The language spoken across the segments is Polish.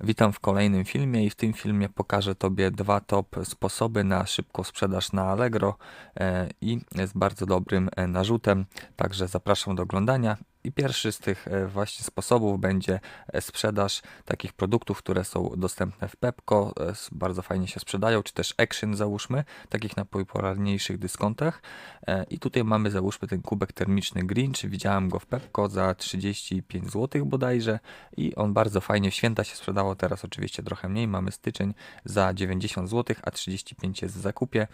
Witam w kolejnym filmie i w tym filmie pokażę Tobie dwa top sposoby na szybką sprzedaż na Allegro e, i z bardzo dobrym e, narzutem, także zapraszam do oglądania. I pierwszy z tych e, właśnie sposobów będzie e, sprzedaż takich produktów, które są dostępne w Pepko, e, bardzo fajnie się sprzedają, czy też Action załóżmy, takich na popularniejszych dyskontach. I tutaj mamy załóżmy ten kubek termiczny Grinch, widziałem go w Pepko za 35 zł bodajże i on bardzo fajnie w święta się sprzedało, teraz oczywiście trochę mniej, mamy styczeń za 90 zł, a 35 jest w zakupie,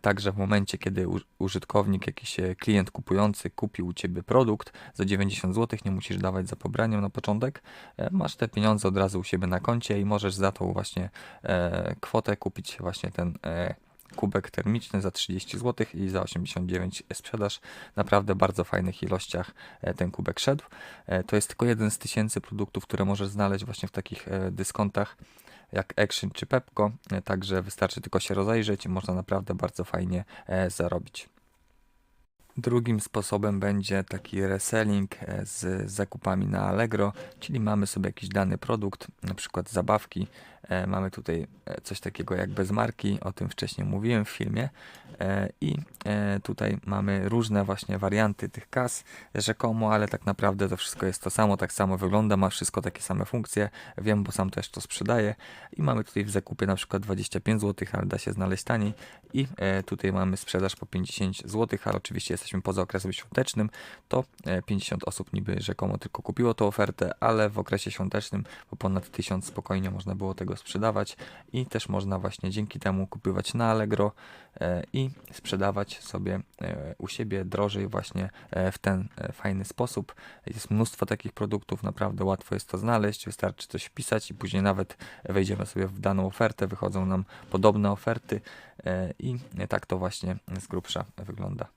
także w momencie kiedy użytkownik, jakiś klient kupujący kupił u Ciebie produkt za 90 zł, nie musisz dawać za pobraniem na początek, e, masz te pieniądze od razu u siebie na koncie i możesz za tą właśnie e, kwotę kupić właśnie ten e, kubek termiczny za 30 zł i za 89 sprzedaż. Naprawdę bardzo fajnych ilościach ten kubek szedł. To jest tylko jeden z tysięcy produktów, które możesz znaleźć właśnie w takich dyskontach jak Action czy Pepko, e, także wystarczy tylko się rozejrzeć i można naprawdę bardzo fajnie zarobić. Drugim sposobem będzie taki reselling e, z zakupami na Allegro, czyli mamy sobie jakiś dany produkt, na przykład zabawki. E, Mamy tutaj e, coś takiego jak bez marki, o tym wcześniej mówiłem w filmie. E, I e, tutaj mamy różne właśnie warianty tych kas, rzekomo, ale tak naprawdę to wszystko jest to samo, tak samo wygląda, ma wszystko takie same funkcje. Wiem, bo sam też to sprzedaję. I mamy tutaj w zakupie na przykład 25 zł, ale da się znaleźć taniej. I e, tutaj mamy sprzedaż po 50 zł, ale oczywiście jesteśmy poza okresem świątecznym. To e, 50 osób niby rzekomo tylko kupiło tą ofertę, ale w okresie świątecznym po ponad 1000 spokojnie można było tego sprzedawać i też można właśnie dzięki temu kupywać na Allegro e, sprzedawać sobie e, u siebie drożej właśnie e, w ten e, fajny sposób. Jest mnóstwo takich produktów, naprawdę łatwo jest to znaleźć, wystarczy coś wpisać i później nawet wejdziemy sobie w daną ofertę, wychodzą nam podobne oferty i tak to właśnie z grubsza wygląda.